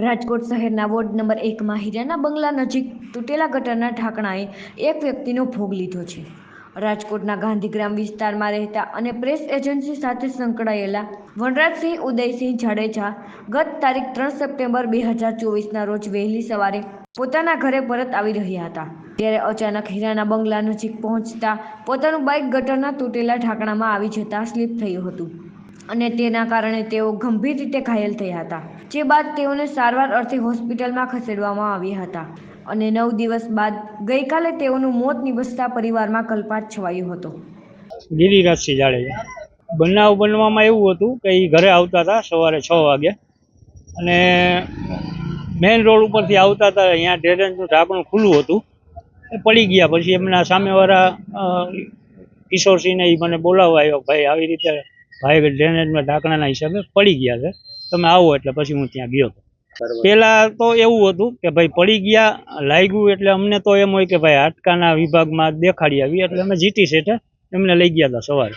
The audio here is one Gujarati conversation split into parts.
રાજકોટ શહેરના વોર્ડ નંબર એકમાં હીરાના બંગલા નજીક તૂટેલા ગટરના ઢાંકણાએ એક વ્યક્તિનો ભોગ લીધો છે. રાજકોટના ગાંધીગ્રામ વિસ્તારમાં રહેતા અને પ્રેસ એજન્સી સાથે સંકળાયેલા વનરાજસિંહ ઉદયસિંહ જાડેજા ગત તારીખ ત્રણ સપ્ટેમ્બર બે હજાર ચોવીસના રોજ વહેલી સવારે પોતાના ઘરે પરત આવી રહ્યા હતા. ત્યારે અચાનક હીરાના બંગલા નજીક પહોંચતા પોતાનું બાઇક ગટરના તૂટેલા ઢાંકણામાં આવી જતા સ્લીપ થયું હતું. અને તેના કારણે તેઓ ગંભીર રીતે ઘાયલ થયા હતા, જે બાદ તેઓને સારવાર અર્થે હોસ્પિટલમાં ખસેડવામાં આવ્યા હતા અને નવ દિવસ બાદ ગઈકાલે તેઓનું મોત નિવસતા પરિવારમાં કલ્પાત છવાયો હતો. ગિરિરાજસિંહ જાડેજા. બનાવ બનવામાં એવું હતું કે એ ઘરે આવતા હતા સવારે છ વાગે અને મેઇન રોડ ઉપરથી આવતા હતા અહીંયા ડ્રેનેજનું ઢાંકણું ખુલ્લું હતું. એ પડી ગયા પછી એમના સામેવાળા કિશોરસિંહને એ મને બોલાવવા આવ્યો, ભાઈ, આવી રીતે ભાઈ ડ્રેનેજમાં ઢાંકણાના હિસાબે પડી ગયા છે. તમે આવો એટલે પછી હું ત્યાં ગયો. હતો પેલા તો એવું હતું કે ભાઈ પડી ગયા લાગ્યું એટલે અમને તો એમ હોય કે ભાઈ હાટકાના વિભાગમાં દેખાડી આવી એટલે અમે જીટી સેઠે એમને લઈ ગયા હતા સવારે.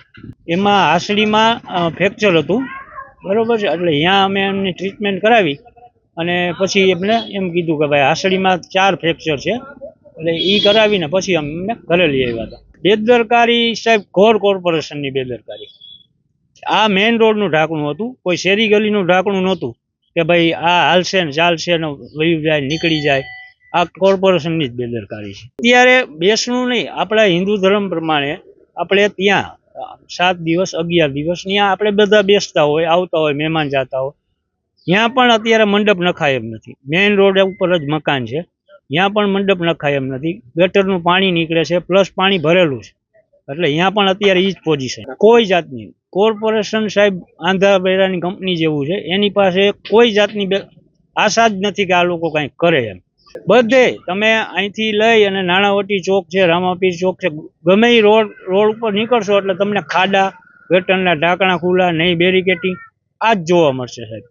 એમાં હાસડીમાં ફ્રેક્ચર હતું. બરોબર છે? એટલે અહીંયા અમે એમની ટ્રીટમેન્ટ કરાવી અને પછી એમને એમ કીધું કે ભાઈ હાસડીમાં ચાર ફ્રેક્ચર છે. એટલે એ કરાવીને પછી અમને ઘરે લઈ આવ્યા હતા. બેદરકારી સાહેબ ઘોર કોર્પોરેશનની બેદરકારી. આ મેઇન રોડનું ઢાંકણું હતું. કોઈ શેરી ગલીનું ઢાંકણું નહોતું કે ભાઈ આ હાલશે ને ચાલશે ને વયું જાય નીકળી જાય. આ કોર્પોરેશનની જ બેદરકારી છે. અત્યારે બેસણું નહીં, આપણા હિન્દુ ધર્મ પ્રમાણે આપણે ત્યાં સાત દિવસ, અગિયાર દિવસ ત્યાં આપણે બધા બેસતા હોય, આવતા હોય, મહેમાન જતા હોય. ત્યાં પણ અત્યારે મંડપ નખાય એમ નથી. મેઇન રોડ ઉપર જ મકાન છે. ત્યાં પણ મંડપ નખાય એમ નથી. ગટરનું પાણી નીકળે છે પ્લસ પાણી ભરેલું છે. એટલે અહીંયા પણ અત્યારે એ જ પોઝિશન કોઈ જાતની કોર્પોરેશન સાહેબ આંધા બેરાની કંપની જેવું છે. એની પાસે કોઈ જાતની આશા જ નથી કે આ લોકો કંઈક કરે એમ. બધે તમે અહીંથી લઈ અને નાણાવટી ચોક છે, રામાપીર ચોક છે, ગમે એ રોડ રોડ ઉપર નીકળશો એટલે તમને ખાડા વેટરના ઢાંકણા ખુલ્લા, નહીં બેરિકેટિંગ આ જ જોવા મળશે સાહેબ.